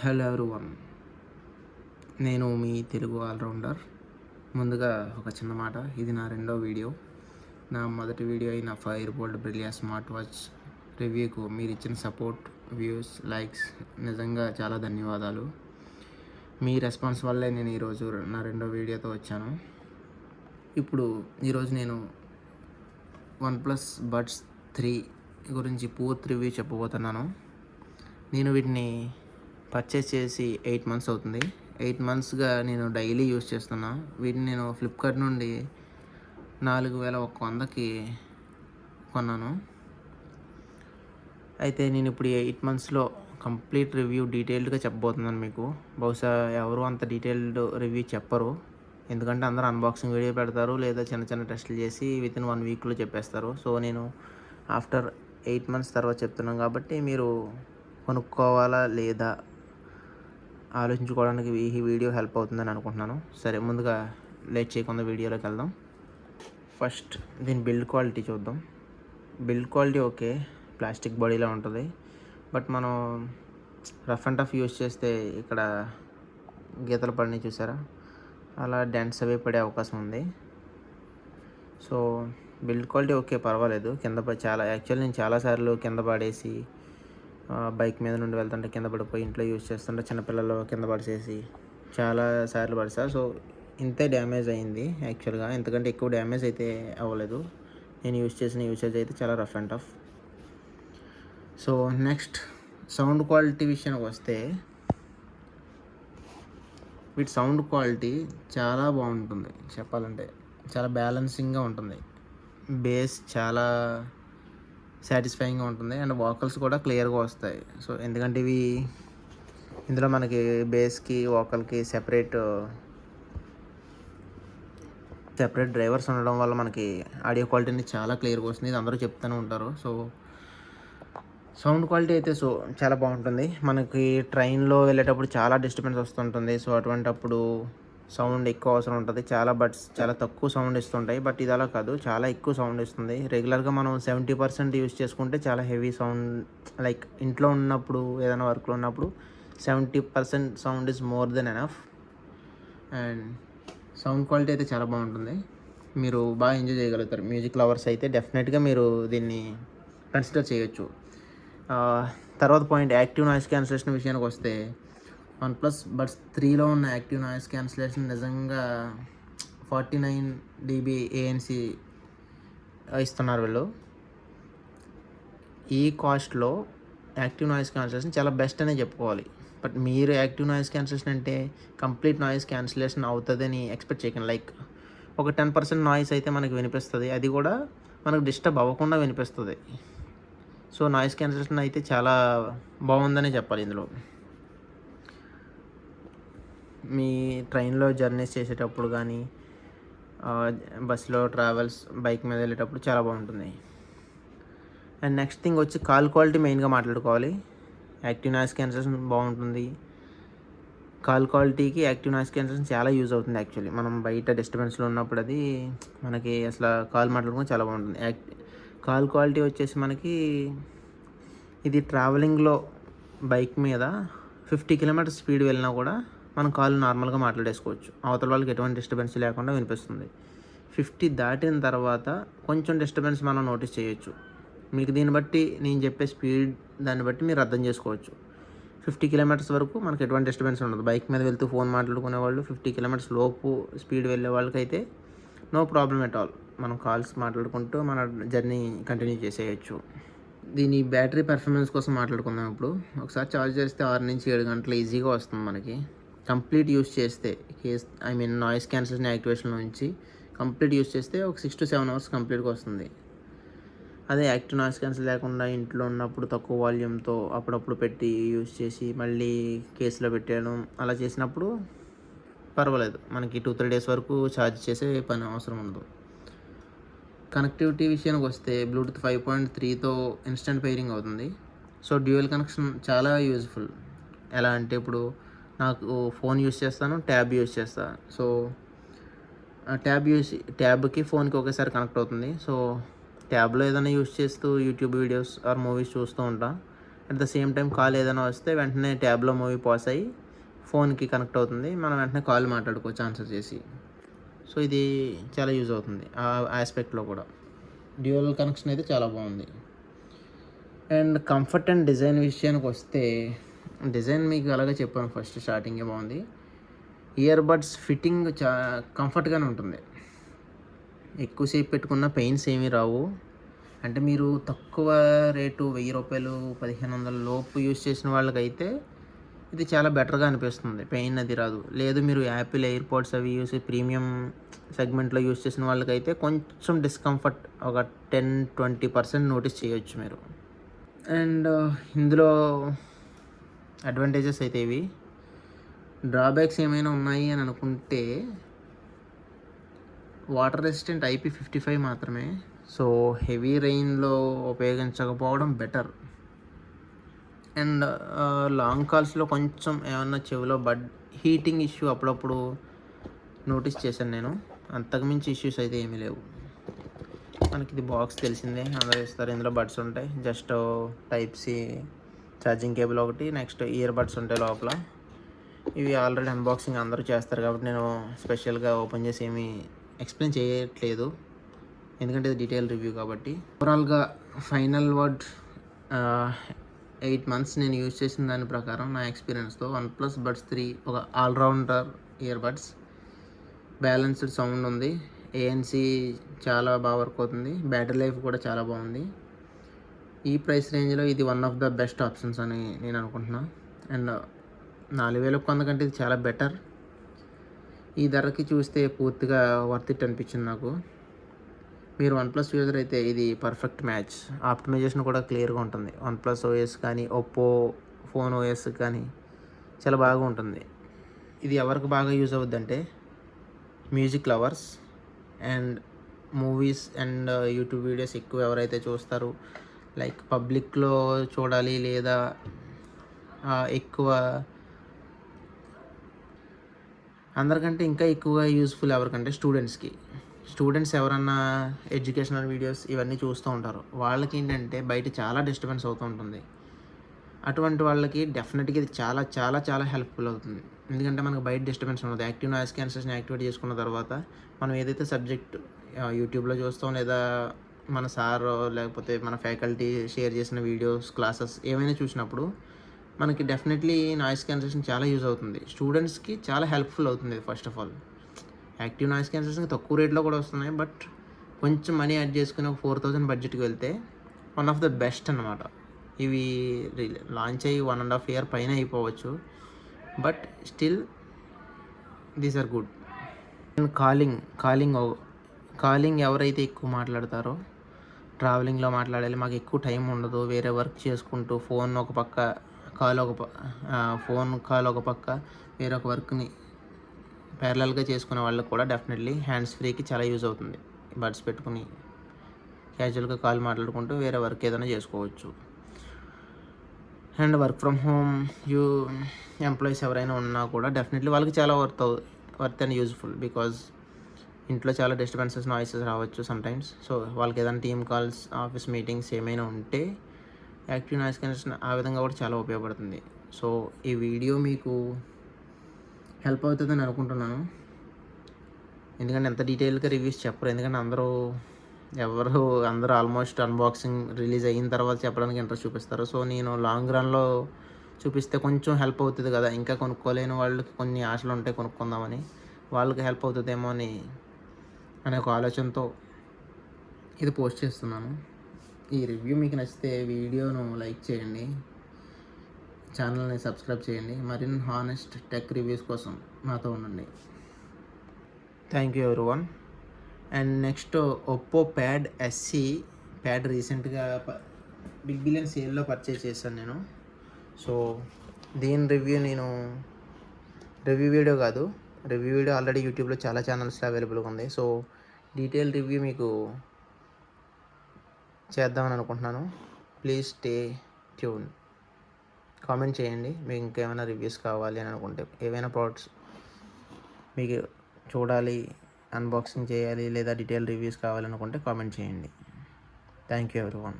Hello one నేను మీ Telugu allrounder. ముందుగా ఒక చిన్న మాట ఇది నా రెండో వీడియో. నా మొదటి వీడియో అయిన Fire Boltt Brillia smart watch రివ్యూకు మీరు ఇచ్చిన సపోర్ట్ వ్యూస్ లైక్స్ నిజంగా చాలా ధన్యవాదాలు. మీ రెస్పాన్స్ వల్లే నేను ఈరోజు నా రెండో వీడియోతో వచ్చాను. ఇప్పుడు ఈరోజు నేను వన్ ప్లస్ బడ్స్ త్రీ గురించి పూర్తి రివ్యూ చెప్పబోతున్నాను. నేను వీటిని పర్చేస్ చేసి ఎయిట్ మంత్స్ అవుతుంది. ఎయిట్ మంత్స్గా నేను డైలీ యూస్ చేస్తున్నా. వీటిని నేను ఫ్లిప్కార్ట్ నుండి నాలుగు వేల ఒక్క వందకి కొన్నాను. అయితే నేను ఇప్పుడు ఎయిట్ మంత్స్లో కంప్లీట్ రివ్యూ డీటెయిల్డ్గా చెప్పబోతున్నాను మీకు. బహుశా ఎవరు అంత డీటెయిల్డ్ రివ్యూ చెప్పరు. ఎందుకంటే అందరూ అన్బాక్సింగ్ వీడియో పెడతారు లేదా చిన్న చిన్న టెస్టులు చేసి విత్ ఇన్ వన్ వీక్లో చెప్పేస్తారు. సో నేను ఆఫ్టర్ ఎయిట్ మంత్స్ తర్వాత చెప్తున్నాను. కాబట్టి మీరు కొనుక్కోవాలా లేదా ఆలోచించుకోవడానికి ఈ వీడియో హెల్ప్ అవుతుందని అనుకుంటున్నాను. సరే ముందుగా లేట్ చేయకుండా వీడియోలోకి వెళ్దాం. ఫస్ట్ దీని బిల్డ్ క్వాలిటీ చూద్దాం. బిల్డ్ క్వాలిటీ ఓకే ప్లాస్టిక్ బాడీలో ఉంటుంది. బట్ మనం రఫ్ అండ్ టఫ్ యూస్ చేస్తే ఇక్కడ గీతలు పడినాయి చూసారా? అలా డ్యాన్స్ అవి పడే అవకాశం ఉంది. సో బిల్డ్ క్వాలిటీ ఓకే పర్వాలేదు. కింద చాలా యాక్చువల్లీ నేను చాలాసార్లు కింద పడేసి బైక్ మీద నుండి వెళ్తుంటే కింద పడిపోయి ఇంట్లో యూజ్ చేస్తుంటే చిన్నపిల్లలు కింద పడిచేసి చాలా సార్లు పడిసా. సో ఇంతే డ్యామేజ్ అయింది యాక్చువల్గా. ఎందుకంటే ఎక్కువ డ్యామేజ్ అయితే అవ్వలేదు. నేను యూజ్ చేసిన యూసేజ్ అయితే చాలా rough and tough. So next sound quality విషయానికి వస్తే వీటి సౌండ్ క్వాలిటీ చాలా బాగుంటుంది. చెప్పాలంటే చాలా బ్యాలెన్సింగ్గా ఉంటుంది. బేస్ చాలా సాటిస్ఫైయింగ్గా ఉంటుంది. అండ్ వాకల్స్ కూడా క్లియర్గా వస్తాయి. సో ఎందుకంటే ఇవి ఇందులో మనకి బేస్కి వాకల్కి సెపరేట్ సెపరేట్ డ్రైవర్స్ ఉండడం వల్ల మనకి ఆడియో క్వాలిటీని చాలా క్లియర్గా వస్తుంది. ఇది అందరూ చెప్తూనే ఉంటారు. సో సౌండ్ క్వాలిటీ అయితే సో చాలా బాగుంటుంది. మనకి ట్రైన్లో వెళ్ళేటప్పుడు చాలా డిస్టర్బెన్స్ వస్తుంటుంది. సో అటువంటప్పుడు సౌండ్ ఎక్కువ అవసరం ఉంటుంది. చాలా బట్స్ చాలా తక్కువ సౌండ్ ఇస్తుంటాయి. బట్ ఇది అలా కాదు. చాలా ఎక్కువ సౌండ్ ఇస్తుంది. రెగ్యులర్గా మనం సెవెంటీ పర్సెంట్ యూస్ చేసుకుంటే చాలా హెవీ సౌండ్ లైక్ ఇంట్లో ఉన్నప్పుడు ఏదైనా వర్క్లో ఉన్నప్పుడు seventy percent sound is more than enough. And sound quality అయితే చాలా బాగుంటుంది. మీరు బాగా ఎంజాయ్ చేయగలుగుతారు. మ్యూజిక్ లవర్స్ అయితే డెఫినెట్గా మీరు దీన్ని కన్సిడర్ చేయొచ్చు. తర్వాత పాయింట్ యాక్టివ్ నాయిస్ క్యాన్సిలేషన్ విషయానికి వస్తే వన్ ప్లస్ బడ్స్ త్రీలో ఉన్న యాక్టివ్ నాయిస్ క్యాన్సిలేషన్ నిజంగా ఫార్టీ నైన్ డీబీ ఏఎన్సి ఇస్తున్నారు వీళ్ళు. ఈ కాస్ట్లో యాక్టివ్ నాయిస్ క్యాన్సిలేషన్ చాలా బెస్ట్ అనే చెప్పుకోవాలి. బట్ మీరు యాక్టివ్ నాయిస్ క్యాన్సిలేషన్ అంటే కంప్లీట్ నాయిస్ క్యాన్సిలేషన్ అవుతుందని ఎక్స్పెక్ట్ చేయకండి. లైక్ ఒక టెన్ పర్సెంట్ నాయిస్ అయితే మనకు వినిపిస్తుంది. అది కూడా మనకు డిస్టర్బ్ అవ్వకుండా వినిపిస్తుంది. సో నాయిస్ క్యాన్సిలేషన్ అయితే చాలా బాగుందనే చెప్పాలి ఇందులో. మీ ట్రైన్లో జర్నీస్ చేసేటప్పుడు కానీ బస్సులో ట్రావెల్స్ బైక్ మీద వెళ్ళేటప్పుడు చాలా బాగుంటుంది. అండ్ నెక్స్ట్ థింగ్ వచ్చి కాల్ క్వాలిటీ మెయిన్గా మాట్లాడుకోవాలి. యాక్టివ్ నాయిస్ క్యాన్సర్స్ బాగుంటుంది. కాల్ క్వాలిటీకి యాక్టివ్ నాయిస్ క్యాన్సర్స్ చాలా యూజ్ అవుతుంది యాక్చువల్లీ. మనం బయట డిస్టర్బెన్స్లో ఉన్నప్పుడు అది మనకి అసలు కాల్ మాట్లాడుకుని చాలా బాగుంటుంది. యాక్ట్ కాల్ క్వాలిటీ వచ్చేసి మనకి ఇది ట్రావెలింగ్లో బైక్ మీద ఫిఫ్టీ కిలోమీటర్ స్పీడ్ వెళ్ళినా కూడా మనం కాల్ నార్మల్గా మాట్లాడేసుకోవచ్చు. అవతల వాళ్ళకి ఎటువంటి డిస్టర్బెన్స్ లేకుండా వినిపిస్తుంది. ఫిఫ్టీ దాటిన తర్వాత కొంచెం డిస్టర్బెన్స్ మనం నోటీస్ చేయొచ్చు. మీకు దీన్ని బట్టి నేను చెప్పే స్పీడ్ దాన్ని బట్టి మీరు అర్థం చేసుకోవచ్చు. ఫిఫ్టీ కిలోమీటర్స్ వరకు మనకి ఎటువంటి డిస్టర్బెన్స్ ఉండదు. బైక్ మీద వెళ్తూ ఫోన్ మాట్లాడుకునే వాళ్ళు ఫిఫ్టీ కిలోమీటర్స్ లోపు స్పీడ్ వెళ్ళే వాళ్ళకైతే నో ప్రాబ్లం ఎట్ ఆల్ మనం కాల్స్ మాట్లాడుకుంటూ మన జర్నీ కంటిన్యూ చేసేయచ్చు. దీని బ్యాటరీ పెర్ఫార్మెన్స్ కోసం మాట్లాడుకుందాం ఇప్పుడు. ఒకసారి ఛార్జ్ చేస్తే ఆరు నుంచి ఏడు గంటలు ఈజీగా వస్తుంది మనకి. కంప్లీట్ యూస్ చేస్తే case I mean noise cancellation activation నుంచి కంప్లీట్ యూస్ చేస్తే ఒక సిక్స్ టు సెవెన్ అవర్స్ కంప్లీట్గా వస్తుంది. అదే యాక్టివ్ నాయిస్ క్యాన్సిల్ లేకుండా ఇంట్లో ఉన్నప్పుడు తక్కువ వాల్యూమ్తో అప్పుడప్పుడు పెట్టి యూస్ చేసి మళ్ళీ కేసులో పెట్టేయడం అలా చేసినప్పుడు పర్వాలేదు. మనకి టూ త్రీ డేస్ వరకు ఛార్జ్ చేసే పని అవసరం ఉండదు. కనెక్టివిటీ విషయానికి వస్తే బ్లూటూత్ ఫైవ్ పాయింట్ త్రీతో ఇన్స్టెంట్ పేరింగ్ అవుతుంది. సో డ్యూయల్ కనెక్షన్ చాలా యూజ్ఫుల్. ఎలా అంటే ఇప్పుడు నాకు ఫోన్ యూస్ చేస్తాను ట్యాబ్ యూస్ చేస్తాను. సో ట్యాబ్ యూస్ ట్యాబ్కి ఫోన్కి ఒకేసారి కనెక్ట్ అవుతుంది. సో ట్యాబ్లో ఏదైనా యూస్ చేస్తూ యూట్యూబ్ వీడియోస్ ఆర్ మూవీస్ చూస్తూ ఉంటా. At the same time call ఏదైనా వస్తే వెంటనే ట్యాబ్లో మూవీ పాస్ అయ్యి ఫోన్కి కనెక్ట్ అవుతుంది. మనం వెంటనే కాల్ మాట్లాడుకోవచ్చు ఆన్సర్ చేసి. సో ఇది చాలా యూజ్ అవుతుంది ఆ ఆస్పెక్ట్లో కూడా. డ్యూయల్ కనెక్షన్ అయితే చాలా బాగుంది. అండ్ కంఫర్ట్ అండ్ డిజైన్ విషయానికి వస్తే డిజైన్ మీకు అలాగే చెప్పాను ఫస్ట్ స్టార్టింగే బాగుంది. ఇయర్ బడ్స్ ఫిట్టింగ్ చా కంఫర్ట్గానే ఉంటుంది. ఎక్కువసేపు పెట్టుకున్న పెయిన్స్ ఏమీ రావు. అంటే మీరు తక్కువ రేటు వెయ్యి రూపాయలు పదిహేను వందల లోపు యూజ్ చేసిన వాళ్ళకైతే ఇది చాలా బెటర్గా అనిపిస్తుంది. పెయిన్ అది రాదు. లేదు మీరు యాపిల్ ఎయిర్పోర్ట్స్ అవి యూస్ ప్రీమియం సెగ్మెంట్లో యూస్ చేసిన వాళ్ళకైతే కొంచెం డిస్కంఫర్ట్ ఒక టెన్ ట్వంటీ పర్సెంట్ నోటీస్ చేయొచ్చు మీరు. అండ్ ఇందులో అడ్వాంటేజెస్ అయితే ఇవి. డ్రాబ్యాక్స్ ఏమైనా ఉన్నాయి అని అనుకుంటే water resistant IP fifty five మాత్రమే. సో హెవీ రెయిన్లో ఉపయోగించకపోవడం బెటర్ అండ్ లాంగ్ కాల్స్లో కొంచెం ఏమన్నా చెవిలో బడ్ హీటింగ్ ఇష్యూ అప్పుడప్పుడు నోటీస్ చేశాను నేను. అంతకుమించి ఇష్యూస్ అయితే ఏమీ లేవు. మనకి ఇది బాక్స్ తెలిసిందే. అందరూ ఇస్తారు. ఇందులో బడ్స్ ఉంటాయి. Just type C charging cable ఒకటి నెక్స్ట్ ఇయర్ బడ్స్ ఉంటాయి లోపల. ఇవి ఆల్రెడీ అన్బాక్సింగ్ అందరూ చేస్తారు కాబట్టి నేను స్పెషల్గా ఓపెన్ చేసి ఏమీ ఎక్స్ప్లెయిన్ చేయట్లేదు. ఎందుకంటే ఇది డీటెయిల్ రివ్యూ కాబట్టి. ఓవరాల్గా ఫైనల్ వర్డ్ ఎయిట్ మంత్స్ నేను యూజ్ చేసిన దాని ప్రకారం నా ఎక్స్పీరియన్స్తో వన్ ప్లస్ బడ్స్ త్రీ ఒక all rounder earbuds balanced sound ఉంది ఏఎన్సి చాలా బాగా వర్క్ అవుతుంది. బ్యాటరీ లైఫ్ కూడా చాలా బాగుంది. ఈ ప్రైస్ రేంజ్లో ఇది one of the best options అని నేను అనుకుంటున్నాను అండ్ నాలుగు వేలకు కొందకంటే ఇది చాలా బెటర్ ఈ ధరకి చూస్తే పూర్తిగా వర్త్ ఇట్ అనిపించింది నాకు. మీరు వన్ ప్లస్ యూజర్ అయితే ఇది పర్ఫెక్ట్ మ్యాచ్ ఆప్టిమైజేషన్ కూడా క్లియర్గా ఉంటుంది. వన్ ప్లస్ ఓఎస్ కానీ ఒప్పో ఫోన్ ఓఎస్ కానీ చాలా బాగా ఉంటుంది. ఇది ఎవరికి బాగా యూజ్ అవుద్ది అంటే music lovers and movies and YouTube videos ఎక్కువ ఎవరైతే చూస్తారు లైక్ పబ్లిక్లో చూడాలి లేదా ఎక్కువ అందరికంటే ఇంకా ఎక్కువగా యూస్ఫుల్ ఎవరికంటే స్టూడెంట్స్కి. స్టూడెంట్స్ ఎవరన్నా ఎడ్యుకేషనల్ వీడియోస్ ఇవన్నీ చూస్తూ ఉంటారు. వాళ్ళకి ఏంటంటే బయట చాలా డిస్టర్బెన్స్ అవుతూ ఉంటుంది. అటువంటి వాళ్ళకి డెఫినెట్గా ఇది చాలా చాలా చాలా హెల్ప్ఫుల్ అవుతుంది. ఎందుకంటే మనకు బయట డిస్టర్బెన్స్ ఉండదు. యాక్టివ్ నాయిస్ క్యాన్సర్స్ని యాక్టివేట్ చేసుకున్న తర్వాత మనం ఏదైతే సబ్జెక్ట్ యూట్యూబ్లో చూస్తాం లేదా మన సార్ లేకపోతే మన ఫ్యాకల్టీ షేర్ చేసిన వీడియోస్ క్లాసెస్ ఏమైనా చూసినప్పుడు మనకి డెఫినెట్లీ నాయిస్ క్యాన్సలేషన్ చాలా యూజ్ అవుతుంది. స్టూడెంట్స్కి చాలా హెల్ప్ఫుల్ అవుతుంది first of all. Active noise cancellation తక్కువ రేట్లో కూడా వస్తున్నాయి బట్ కొంచెం మనీ యాడ్ చేసుకుని ఒక ఫోర్ థౌజండ్ బడ్జెట్కి వెళ్తే వన్ ఆఫ్ ద బెస్ట్ అనమాట ఇవి లాంచ్ అయ్యి వన్ అండ్ హాఫ్ ఇయర్ పైన అయిపోవచ్చు. But still these are good. And calling calling calling ఎవరైతే ఎక్కువ మాట్లాడతారో ట్రావెలింగ్లో మాట్లాడాలి. మాకు ఎక్కువ టైం ఉండదు. వేరే వర్క్ చేసుకుంటూ ఫోన్ ఒక పక్క కాల్ ఒక ప- ఫోన్ కాల్ ఒక పక్క వేరొక వర్క్ని ప్యారలల్గా చేసుకునే వాళ్ళకి కూడా డెఫినెట్లీ హ్యాండ్స్ ఫ్రీకి చాలా యూజ్ అవుతుంది. బడ్స్ పెట్టుకుని క్యాజువల్గా కాల్ మాట్లాడుకుంటూ వేరే వర్క్ ఏదైనా చేసుకోవచ్చు. And work from home you employees ఎవరైనా ఉన్నా కూడా డెఫినెట్లీ వాళ్ళకి చాలా worth worth and useful. Because ఇంట్లో చాలా డిస్టర్బెన్సెస్ నాయిసెస్ రావచ్చు సమ్టైమ్స్ సో వాళ్ళకి ఏదైనా టీమ్ కాల్స్ ఆఫీస్ మీటింగ్స్ ఏమైనా ఉంటే యాక్టివ్ నాయిస్ కనెక్షన్ ఆ విధంగా కూడా చాలా ఉపయోగపడుతుంది. సో ఈ వీడియో మీకు హెల్ప్ అవుతుందని అనుకుంటున్నాను. ఎందుకంటే ఎంత డీటెయిల్గా రివ్యూస్ చెప్పరు. ఎందుకంటే అందరూ ఎవరు అందరూ ఆల్మోస్ట్ అన్బాక్సింగ్ రిలీజ్ అయిన తర్వాత చెప్పడానికి ఇంట్రెస్ట్ చూపిస్తారు. సో నేను లాంగ్ రన్లో చూపిస్తే కొంచెం హెల్ప్ అవుతుంది కదా. ఇంకా కొనుక్కోలేని వాళ్ళకి కొన్ని ఆశలు ఉంటాయి కొనుక్కుందామని వాళ్ళకి హెల్ప్ అవుతుందేమో అని అనే ఒక ఆలోచనతో ఇది పోస్ట్ చేస్తున్నాను. ఈ రివ్యూ మీకు నచ్చితే వీడియోను లైక్ చేయండి. ఛానల్ని సబ్స్క్రైబ్ చేయండి. మరిన్ని హానెస్ట్ టెక్ రివ్యూస్ కోసం మాతో ఉండండి. Thank you everyone and next Oppo Pad SE pad రీసెంట్గా బిగ్ బిలియన్ సేల్లో పర్చేస్ చేశాను నేను. సో దీని రివ్యూ నేను రివ్యూ వీడియో కాదు. రివ్యూ వీడియో ఆల్రెడీ యూట్యూబ్లో చాలా ఛానల్స్లో అవైలబుల్గా ఉంది. సో డీటెయిల్ రివ్యూ మీకు చేద్దామని అనుకుంటున్నాను. ప్లీజ్ స్టే ట్యూన్ కామెంట్ చేయండి. మీకు ఇంకేమైనా రివ్యూస్ కావాలి అని అనుకుంటే ఏవైనా ప్రోడక్ట్స్ మీకు చూడాలి అన్బాక్సింగ్ చేయాలి లేదా డీటెయిల్ రివ్యూస్ కావాలనుకుంటే కామెంట్ చేయండి. Thank you everyone